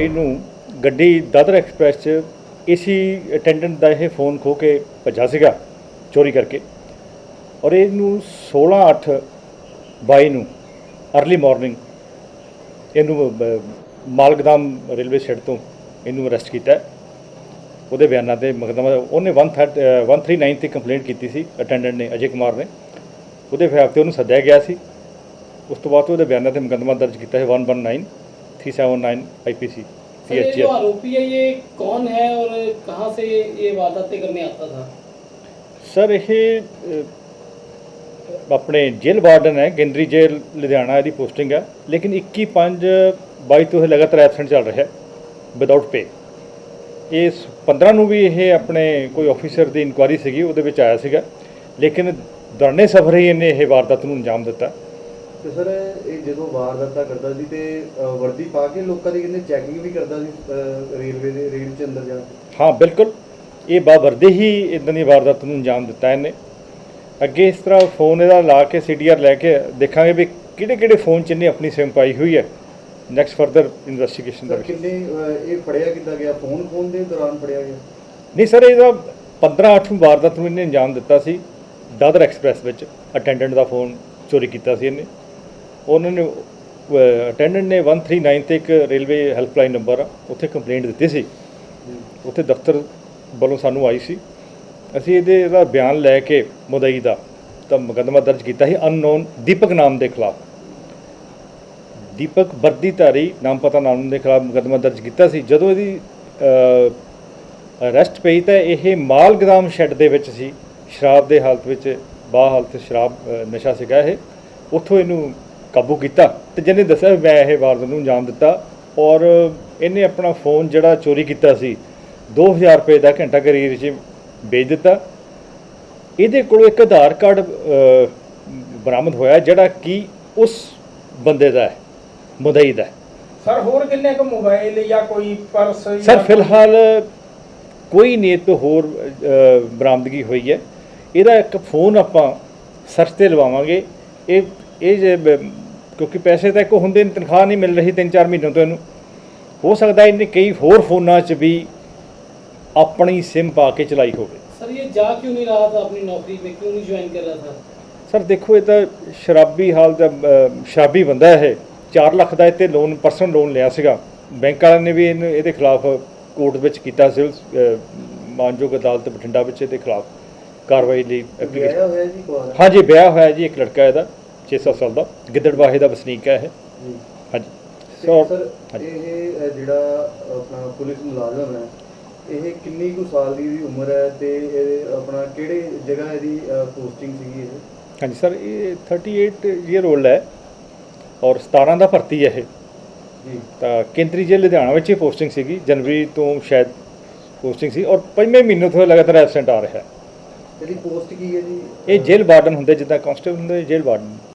22 ਨੂੰ ਗੱਡੀ ਦਾਦਰ ਐਕਸਪ੍ਰੈਸ 'ਚ ਏਸੀ ਅਟੈਂਡੈਂਟ ਦਾ ਇਹ ਫੋਨ ਖੋ ਕੇ ਭੱਜਾ ਸੀਗਾ, ਚੋਰੀ ਕਰਕੇ। ਔਰ ਇਹਨੂੰ 16 8 22 ਨੂੰ ਅਰਲੀ ਮਾਰਨਿੰਗ ਇਹਨੂੰ ਮਾਲਗਦਾਮ ਰੇਲਵੇ ਸਟੇਸ਼ਨ ਤੋਂ ਇਹਨੂੰ ਅਰੈਸਟ ਕੀਤਾ। ਉਹਦੇ ਬਿਆਨਾਂ ਤੇ ਮੁਕੱਦਮਾ, ਉਹਨੇ 130 139 ਤੇ ਕੰਪਲੇਂਟ ਕੀਤੀ ਸੀ ਅਟੈਂਡੈਂਟ ਨੇ, ਅਜੇ ਕੁਮਾਰ ਨੇ। ਉਹਦੇ ਖਿਲਾਫ ਤੇ ਉਹਨੂੰ ਸੱਦਿਆ ਗਿਆ ਸੀ। ਉਸ ਤੋਂ ਬਾਅਦ ਉਹਦੇ ਬਿਆਨਾਂ ਤੇ ਮੁਕੱਦਮਾ ਦਰਜ ਕੀਤਾ ਹੈ 119 379 ਆਈਪੀਸੀ सर ये जो आरोपी है ये कौन है और कहाँ से ये वारदातें करने आता था ਸਰ ਇਹ ਅ, ਆਪਣੇ ਜੇਲ੍ਹ ਵਾਰਡਨ ਹੈ ਕੇਂਦਰੀ ਜੇਲ੍ਹ ਲੁਧਿਆਣਾ ਇਹਦੀ ਪੋਸਟਿੰਗ ਹੈ ਲੇਕਿਨ 21 5 22 ਤੋਂ ਇਹ ਲਗਾਤਾਰ ਐਬਸੈਂਟ ਚੱਲ ਰਿਹਾ ਹੈ ਵਿਦਆਊਟ ਪੇ ਇਸ 15 ਨੂੰ ਵੀ ਇਹ ਆਪਣੇ ਕੋਈ ਆਫੀਸਰ ਦੀ ਇਨਕੁਆਇਰੀ ਸੀਗੀ ਉਹਦੇ ਵਿੱਚ ਆਇਆ ਸੀਗਾ ਲੇਕਿਨ ਦੌਰਾਨੇ ਸਫਰ ਹੀ ਇਹਨੇ ਇਹ ਵਾਰਦਾਤ ਨੂੰ ਅੰਜਾਮ ਦਿੱਤਾ ਤੇ ਸਰ ਇਹ ਜਦੋਂ ਵਾਰਦਾਤਾਂ ਕਰਦਾ ਸੀ ਤੇ ਅ, ਵਰਦੀ ਪਾ ਕੇ ਲੋਕਾਂ ਦੀ ਕਹਿੰਦੇ ਚੈਕਿੰਗ ਵੀ ਕਰਦਾ ਸੀ ਅ, ਰੇਲਵੇ ਦੇ ਰੇਲ ਚ ਅੰਦਰ ਜਾ ਕੇ? ਹਾਂ ਬਿਲਕੁਲ। ਇਹ ਬਾਵਰਦੇ ਹੀ ਇਦਾਂ ਦੀ ਵਾਰਦਾਤ ਨੂੰ ਅੰਜਾਮ ਦਿੱਤਾ ਇਹਨੇ। ਅੱਗੇ ਇਸ ਤਰ੍ਹਾਂ ਫੋਨ ਇਹਦਾ ਲਾ ਕੇ ਸੀਡੀਆਰ ਲੈ ਕੇ ਦੇਖਾਂਗੇ ਵੀ ਕਿਹੜੇ ਕਿਹੜੇ ਫੋਨ 'ਚ ਇਹਨੇ ਆਪਣੀ ਸਿਮ ਪਾਈ ਹੋਈ ਹੈ। ਨੈਕਸਟ ਫਰਦਰ ਇਨਵੈਸਟੀਗੇਸ਼ਨ ਦਾ ਸਰ ਕਿੰਨੇ ਅ, ਇਹ ਫੜਿਆ ਕਿੱਦਾਂ ਗਿਆ? ਫੋਨ ਖੋਨ ਦੇ ਦੌਰਾਨ ਫੜਿਆ ਗਿਆ? ਨਹੀਂ ਸਰ ਇਹਦਾ 15 8 ਨੂੰ ਵਾਰਦਾਤ ਨੂੰ ਇਹਨੇ ਅੰਜਾਮ ਦਿੱਤਾ ਸੀ। ਦਾਦਰ ਐਕਸਪ੍ਰੈਸ ਵਿੱਚ ਅਟੈਂਡੈਂਟ ਦਾ ਫੋਨ ਚੋਰੀ ਕੀਤਾ ਸੀ ਇਹਨੇ। ਉਹਨਾਂ ਨੇ ਅਟੈਂਡੈਂਟ ਨੇ 139 ਤੇ ਇੱਕ ਰੇਲਵੇ ਹੈਲਪਲਾਈਨ ਨੰਬਰ ਆ, ਉੱਥੇ ਕੰਪਲੇਂਟ ਦਿੱਤੀ ਸੀ। ਉੱਥੇ ਦਫ਼ਤਰ ਵੱਲੋਂ ਸਾਨੂੰ ਆਈ ਸੀ। ਅਸੀਂ ਇਹਦੇ ਇਹਦਾ ਬਿਆਨ ਲੈ ਕੇ ਮੁਦਈ ਦਾ ਤਾਂ ਮੁਕੱਦਮਾ ਦਰਜ ਕੀਤਾ ਸੀ ਅਨਨੋਨ ਦੀਪਕ ਨਾਮ ਦੇ ਖਿਲਾਫ। ਦੀਪਕ ਵਰਦੀਧਾਰੀ ਨਾਮ ਪਤਾ ਨਾਮ ਦੇ ਖਿਲਾਫ ਮੁਕੱਦਮਾ ਦਰਜ ਕੀਤਾ ਸੀ। ਜਦੋਂ ਇਹਦੀ ਅਰੈਸਟ ਪਈ ਤਾਂ ਇਹ ਮਾਲ ਗਦਾਮ ਸ਼ੈੱਡ ਦੇ ਵਿੱਚ ਸੀ। ਸ਼ਰਾਬ ਦੇ ਹਾਲਤ ਵਿੱਚ ਬਾਹ ਹਾਲਤ ਸ਼ਰਾਬ ਨਸ਼ਾ ਸੀਗਾ ਇਹ। ਉੱਥੋਂ ਇਹਨੂੰ ਕਾਬੂ ਕੀਤਾ ਤੇ ਜਿਹਨੇ ਦੱਸਿਆ ਮੈਂ ਇਹ ਵਾਰਦਾਤ ਨੂੰ ਅੰਜਾਮ ਦਿੱਤਾ ਔਰ ਇਹਨੇ ਆਪਣਾ ਫੋਨ ਜਿਹੜਾ ਚੋਰੀ ਕੀਤਾ ਸੀ 2000 ਰੁਪਏ ਦਾ ਘੰਟਾ ਕਰੀਰ 'ਚ ਵੇਚ ਦਿੱਤਾ। ਇਹਦੇ ਕੋਲੋਂ ਇੱਕ ਆਧਾਰ ਕਾਰਡ ਬਰਾਮਦ ਹੋਇਆ ਜਿਹੜਾ ਕਿ ਉਸ ਬੰਦੇ ਦਾ ਹੈ ਮੁਦਈ ਦਾ ਸਰ ਹੋਰ ਕਿੰਨੇ ਕੁ ਮੋਬਾਈਲ ਜਾਂ ਕੋਈ ਪਰਸ ਸਰ ਫਿਲਹਾਲ ਕੋਈ ਨੀਤ ਤੋਂ ਹੋਰ ਬਰਾਮਦਗੀ ਹੋਈ ਹੈ। ਇਹਦਾ ਇੱਕ ਫੋਨ ਆਪਾਂ ਸਰਚ ਤੇ ਲਵਾਵਾਂਗੇ। ਇਹ ਇਹ ਜੇ ਕਿਉਂਕਿ ਪੈਸੇ ਤਾਂ ਇੱਕੋ ਹੁੰਦੇ ਨੇ ਤਨਖਾਹ ਨਹੀਂ ਮਿਲ ਰਹੀ 3-4 ਮਹੀਨਿਆਂ ਤੋਂ ਇਹਨੂੰ। ਹੋ ਸਕਦਾ ਇਹਨੇ ਕਈ ਹੋਰ ਫੋਨਾਂ 'ਚ ਵੀ ਆਪਣੀ SIM ਪਾ ਕੇ ਚਲਾਈ ਹੋਵੇ। ਸਰ ਇਹ ਜਾ ਕਿਉਂ ਨਹੀਂ ਰਹਾ ਤਾਂ ਆਪਣੀ ਨੌਕਰੀ ਮੇ ਕਿਉਂ ਨਹੀਂ ਜੁਆਇਨ ਕਰ ਰਹਾ ਥਾ ਸਰ ਦੇਖੋ ਇਹ ਤਾਂ ਸ਼ਰਾਬੀ ਹਾਲ ਦਾ ਸ਼ਰਾਬੀ ਬੰਦਾ ਹੈ 4 ਲੱਖ ਦਾ ਇੱਥੇ ਲੋਨ ਪਰਸਨਲ ਲੋਨ ਲਿਆ ਸੀਗਾ। ਬੈਂਕ ਵਾਲਿਆਂ ਨੇ ਵੀ ਇਹਨੂੰ ਇਹਦੇ ਖਿਲਾਫ ਕੋਰਟ ਵਿੱਚ ਕੀਤਾ ਸਿਵਲ ਮਾਨਯੋਗ ਅਦਾਲਤ ਬਠਿੰਡਾ ਵਿੱਚ ਇਹਦੇ ਖਿਲਾਫ ਕਾਰਵਾਈ ਲਈ ਐਪਲੀਕੇਸ਼ਨ ਹਾਂਜੀ ਵਿਆਹ ਹੋਇਆ ਜੀ ਇੱਕ ਲੜਕਾ ਇਹਦਾ। 600 ਸਾਲ ਦਾ ਗਿੱਦੜਵਾਹੇ ਦਾ ਵਸਨੀਕ ਹੈ ਇਹ। ਹਾਂਜੀ। ਸਰ। ਇਹ ਜਿਹੜਾ ਆਪਣਾ ਪੁਲਿਸ ਮੁਲਾਜ਼ਮ ਹੈ ਇਹ ਕਿੰਨੀ ਕੁ ਸਾਲ ਦੀ ਇਹਦੀ ਉਮਰ ਹੈ ਤੇ ਇਹ ਆਪਣਾ ਕਿਹੜੇ ਜਗ੍ਹਾ ਇਹਦੀ ਪੋਸਟਿੰਗ ਸੀਗੀ ਇਹ? ਹਾਂਜੀ ਸਰ ਇਹ 38 ਈਅਰ 올ਡ ਹੈ ਔਰ 17 ਦਾ ਭਰਤੀ ਹੈ ਇਹ। ਜੀ। ਤਾਂ ਕੇਂਦਰੀ ਜੇਲ੍ਹ ਲੁਧਿਆਣਾ ਵਿੱਚ ਹੀ ਪੋਸਟਿੰਗ ਸੀਗੀ। ਜਨਵਰੀ ਤੋਂ ਸ਼ਾਇਦ ਪੋਸਟਿੰਗ ਸੀ ਔਰ ਪੰਜਵੇਂ ਮਹੀਨੇ ਤੋਂ ਲਗਾਤਾਰ ਐਬਸੈਂਟ ਆ ਰਿਹਾ ਹੈ। ਇਹਦੀ ਪੋਸਟ ਕੀ ਹੈ ਜੀ? ਇਹ ਜੇਲ੍ਹ ਵਾਰਡਨ ਹੁੰਦੇ ਜਿੱਦਾਂ ਕਾਂਸਟੇਬਲ ਹੁੰਦੇ ਜੇਲ੍ਹ ਵਾਰਡਨ।